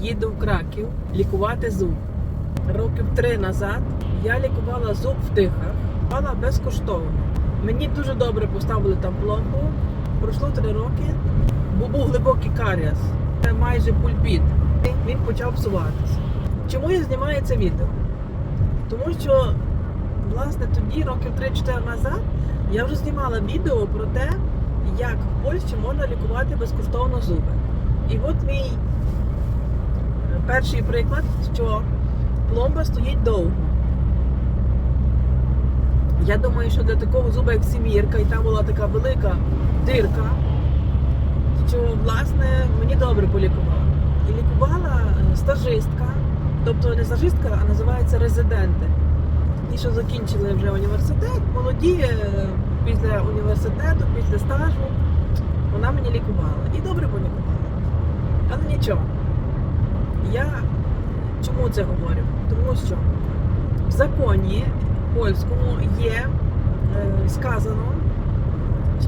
їду в Краків лікувати зуб. Років три назад я лікувала зуб в тихах, лікувала безкоштовно. Мені дуже добре поставили там пломбу. Пройшло три роки, бо був глибокий каріас, Це майже пульпіт. Він почав псуватися. Чому я знімаю це відео? Тому що, власне, тоді, років 3-4 назад, я вже знімала відео про те, як в Польщі можна лікувати безкоштовно зуби. І от мій перший приклад, що пломба стоїть довго. Я думаю, що для такого зуба, як сімірка, і там була така велика дирка, що власне мені добре полікувала. І лікувала е, стажистка, тобто не стажистка, а називається резиденти. Ті, що закінчили вже університет, молоді е, після університету, після стажу, вона мені лікувала. І добре полікувала. Але нічого. Я чому це говорю? Тому що в законі польському є е, сказано,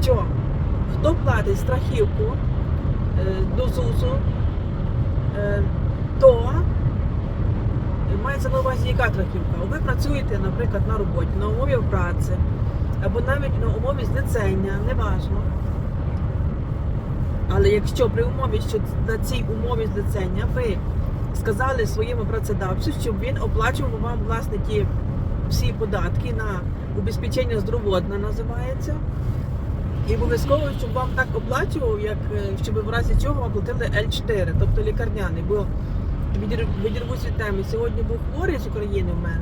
що хто платить страхівку е, до ЗУСу, е, то мається на увазі яка страхівка? Ви працюєте, наприклад, на роботі, на умові праці, або навіть на умові злицення, неважно. Але якщо при умові, що на цій умові злицення ви сказали своєму працедавцю, щоб він оплачував вам власне ті всі податки на убезпечення здоровотне називається. І обов'язково, щоб вам так оплачував, як е, щоб в разі чого вам платили L4, тобто лікарняний. Бо відір- відірвусь від теми. Сьогодні був хворий з України в мене,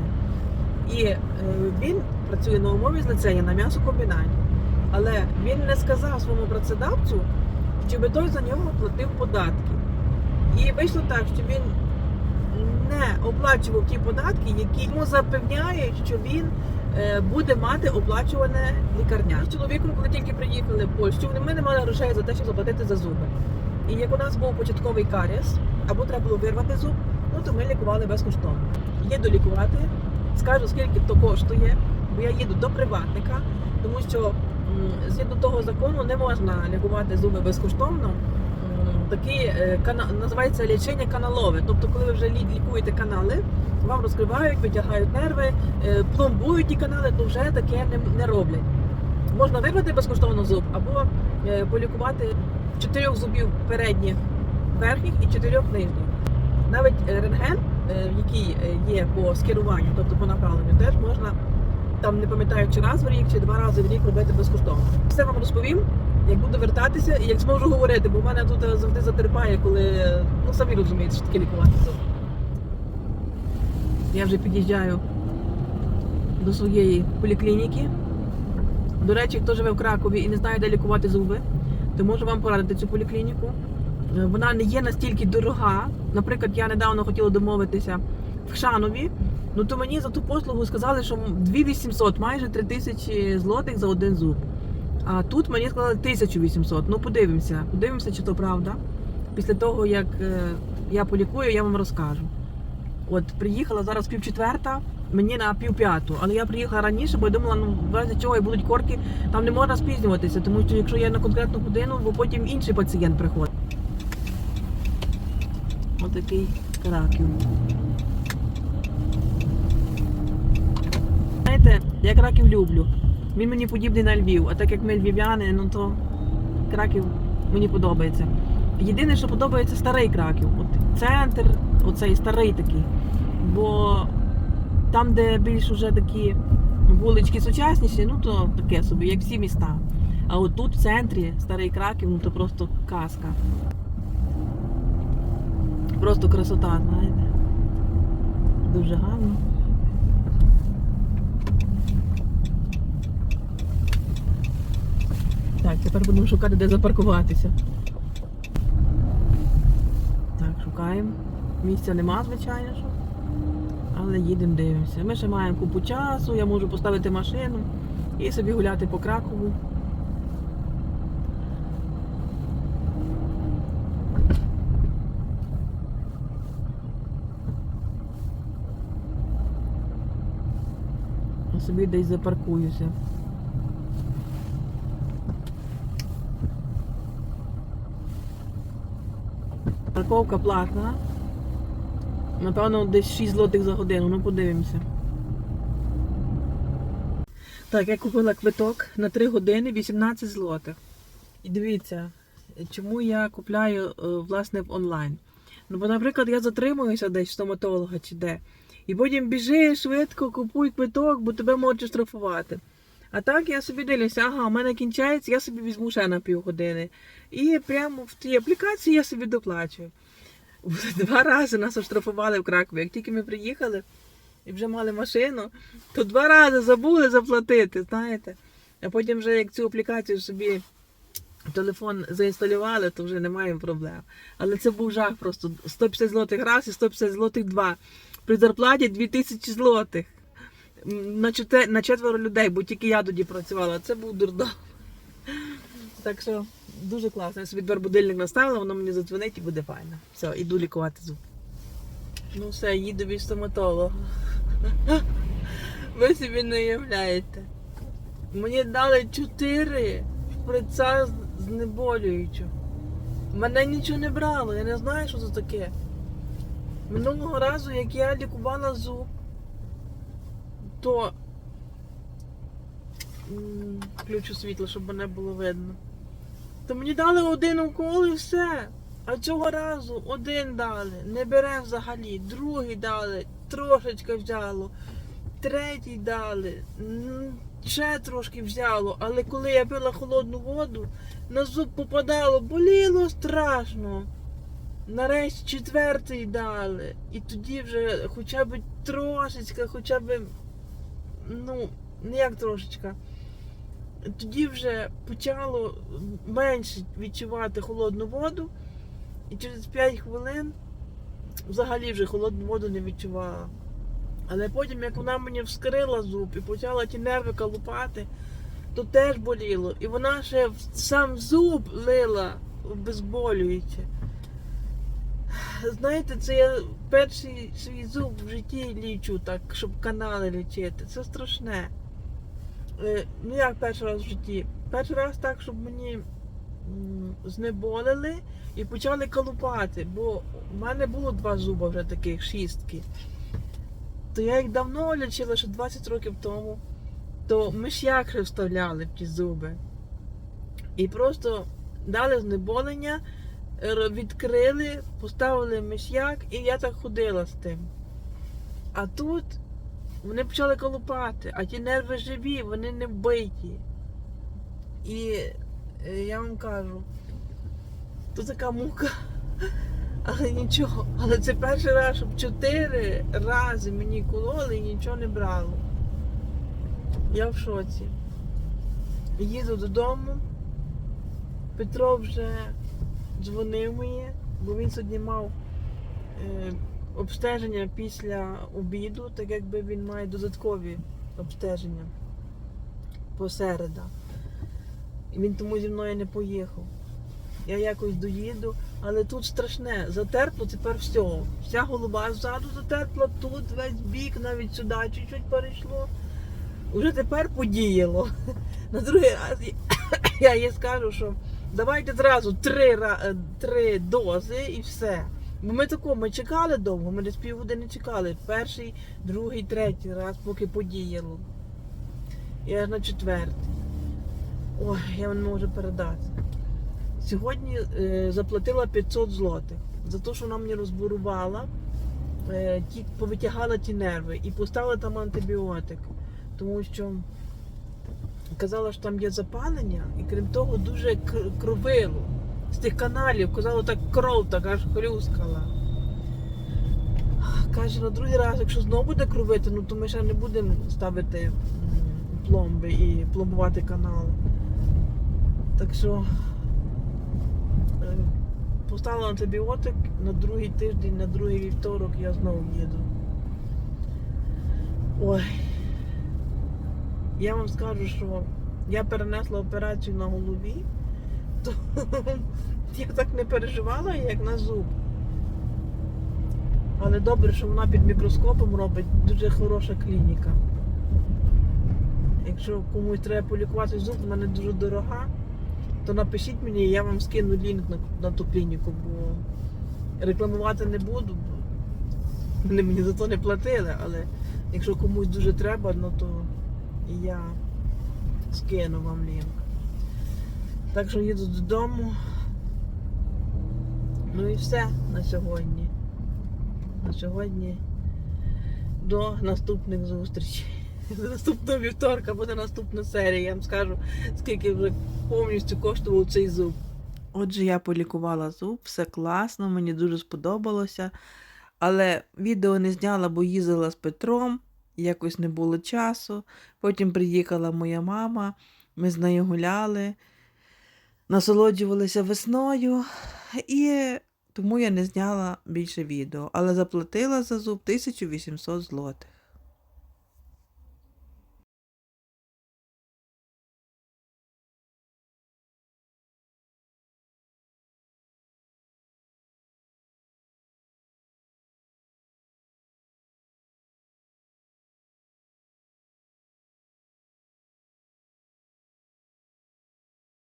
і е, він працює на умові злицення на м'ясокомбінаті. Але він не сказав своєму працедавцю, щоб той за нього платив податки. І вийшло так, що він не оплачував ті податки, які йому запевняють, що він е, буде мати оплачуване лікарня. З чоловіком, коли тільки приїхали в Польщу, ми не мали грошей за те, щоб заплатити за зуби. І як у нас був початковий каріс, або треба було вирвати зуб, ну то ми лікували безкоштовно. Їду лікувати, скажу, скільки то коштує, бо я їду до приватника, тому що згідно того закону не можна лікувати зуби безкоштовно. Такий е, кана... називається лічення каналове. Тобто, коли ви вже лікуєте канали, вам розкривають, витягають нерви, е, пломбують ті канали, то вже таке не, роблять. Можна вирвати безкоштовно зуб або е, полікувати чотирьох зубів передніх верхніх і чотирьох нижніх. Навіть рентген, який є по скеруванню, тобто по направленню, теж можна там не пам'ятаю, чи раз в рік, чи два рази в рік робити безкоштовно. Все вам розповім, як буду вертатися і як зможу говорити, бо в мене тут е, завжди затерпає, коли ну самі розумієте, що таке лікувати зуб. Я вже під'їжджаю до своєї поліклініки. До речі, хто живе в Кракові і не знає, де лікувати зуби, то можу вам порадити цю поліклініку. Е, Вона не є настільки дорога. Наприклад, я недавно хотіла домовитися в Шанові. Ну то мені за ту послугу сказали, що 2800, майже 3000 злотих за один зуб. А тут мені сказали 1800. Ну подивимося, подивимося, чи то правда. Після того, як е, я полікую, я вам розкажу. От приїхала зараз пів четверта, мені на пів п'яту, але я приїхала раніше, бо я думала, ну в разі чого і будуть корки, там не можна спізнюватися, тому що якщо я на конкретну годину, бо потім інший пацієнт приходить. Отакий краків. Знаєте, я краків люблю. Він мені подібний на Львів, а так як ми львів'яни, ну то краків мені подобається. Єдине, що подобається старий краків. От центр, оцей старий такий. Бо там, де більш уже такі вулички сучасніші, ну то таке собі, як всі міста. А от тут в центрі старий краків, ну то просто казка. Просто красота, знаєте. Дуже гарно. Так, тепер будемо шукати, де запаркуватися. Так, шукаємо. Місця нема, звичайно що. Але їдемо, дивимося. Ми ще маємо купу часу, я можу поставити машину і собі гуляти по Кракову. Собі десь запаркуюся. Парковка платна. Напевно, десь 6 злотих за годину, ну подивимося. Так, я купила квиток на 3 години 18 злотих. І дивіться, чому я купляю е, власне в онлайн. Ну, бо, наприклад, я затримуюся десь в стоматолога чи де. І потім біжи швидко, купуй квиток, бо тебе можуть штрафувати. А так я собі дивлюся, ага, у мене кінчається, я собі візьму ще на півгодини. І прямо в тій аплікації я собі доплачую. Два рази нас оштрафували в Кракові. Як тільки ми приїхали і вже мали машину, то два рази забули заплатити, знаєте. А потім вже як цю аплікацію собі телефон заінсталювали, то вже немає проблем. Але це був жах просто 150 злотих раз і 150 злотих два. При зарплаті 2000 злотих. На, чотир... на четверо людей, бо тільки я тоді працювала. Це був дурдом. Так що дуже класно. Я собі тепер будильник наставила, воно мені задзвонить і буде файно. Все, іду лікувати зуб. Ну все, їду від стоматолога. Ви собі не уявляєте. Мені дали чотири шприца знеболюючого. Мене нічого не брало, я не знаю, що це таке. Минулого разу, як я лікувала зуб, то включу світло, щоб мене було видно. То мені дали один укол і все. А цього разу один дали, не бере взагалі, другий дали, трошечки взяло, третій дали, ще трошки взяло, але коли я пила холодну воду, на зуб попадало, боліло страшно. Нарешті четвертий дали. І тоді вже хоча б трошечка, хоча б, ну, не як трошечка. Тоді вже почало менше відчувати холодну воду, і через 5 хвилин взагалі вже холодну воду не відчувала. Але потім, як вона мені вскрила зуб і почала ті нерви калупати, то теж боліло. І вона ще сам зуб лила обезболююче. Знаєте, це я перший свій зуб в житті лічу, так, щоб канали лічити. Це страшне. Е, Ну як перший раз в житті? Перший раз так, щоб мені знеболили і почали колупати, бо в мене було два зуба вже таких, шістки. То я їх давно лічила, ще 20 років тому, то миш'як ще вставляли в ті зуби. І просто дали знеболення, відкрили, поставили миш'як, і я так ходила з тим. А тут вони почали колупати, а ті нерви живі, вони не вбиті. І е, я вам кажу, то така мука. Але нічого. Але це перший раз, щоб чотири рази мені кололи і нічого не брало. Я в шоці. Їду додому. Петро вже дзвонив мені, бо він сьогодні мав е, обстеження після обіду, так якби він має додаткові обстеження посереда. І він тому зі мною не поїхав. Я якось доїду, але тут страшне. Затерпло тепер все. Вся голова ззаду затерпла, тут весь бік, навіть сюди чуть-чуть перейшло. Уже тепер подіяло. На другий раз я їй скажу, що давайте зразу три, е, три дози і все. Бо ми тако, ми чекали довго, ми десь півгодини чекали. Перший, другий, третій раз, поки подіяло. Аж на четвертий. Ой, я вам не можу передати. Сьогодні е, заплатила 500 злотих за те, що вона мені розбурувала, е, повитягала ті нерви і поставила там антибіотик. Тому що казала, що там є запалення, і крім того, дуже кровило. З тих каналів, казала, так кров так аж хрюскала. Каже, на другий раз, якщо знову буде кровити, ну то ми ще не будемо ставити пломби і пломбувати канали. Так що е, поставила антибіотик на другий тиждень, на другий вівторок я знову їду. Ой. Я вам скажу, що я перенесла операцію на голові, то я так не переживала, як на зуб. Але добре, що вона під мікроскопом робить дуже хороша клініка. Якщо комусь треба полікувати зуб, вона не дуже дорога, то напишіть мені, я вам скину лінк на, на ту клініку, бо рекламувати не буду. Вони мені за то не платили, але якщо комусь дуже треба, ну то і я скину вам лінк. Так що їду додому. Ну і все на сьогодні. На сьогодні до наступних зустрічей. До наступного вівторка буде наступна серія. Я вам скажу, скільки вже повністю коштував цей зуб. Отже, я полікувала зуб, все класно, мені дуже сподобалося. Але відео не зняла, бо їздила з Петром, якось не було часу. Потім приїхала моя мама, ми з нею гуляли, насолоджувалися весною, і тому я не зняла більше відео. Але заплатила за зуб 1800 злотих.